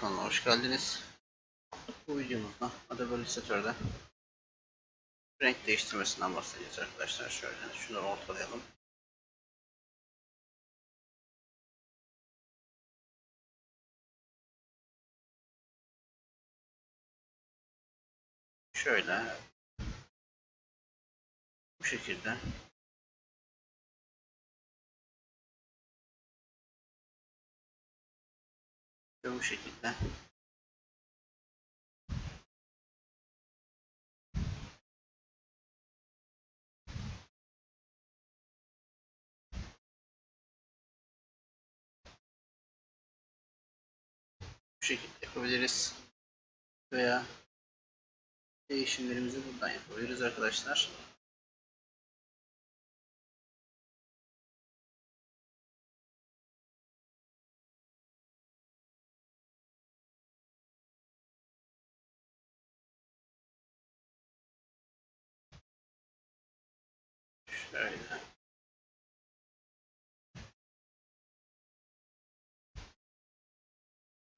Kanalıma hoş geldiniz. Bu videomuzda Adobe Illustrator'da renk değiştirmesinden bahsedeceğiz arkadaşlar. Şöyle şunları ortalayalım. Şöyle bu şekilde ve bu şekilde bu şekilde yapabiliriz veya değişimlerimizi buradan yapabiliriz arkadaşlar. Şöyle.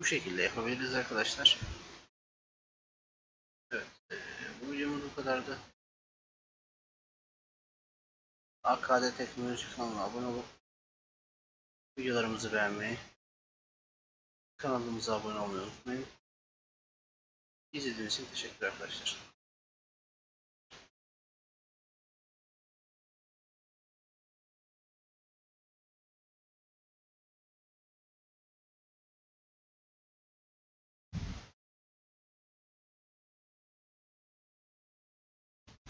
Bu şekilde yapabiliriz arkadaşlar. Evet. eee, bu videomuz bu kadardı. AKD Teknoloji kanalına abone olup videolarımızı beğenmeyi, kanalımıza abone olmayı unutmayın. İzlediğiniz için teşekkür arkadaşlar.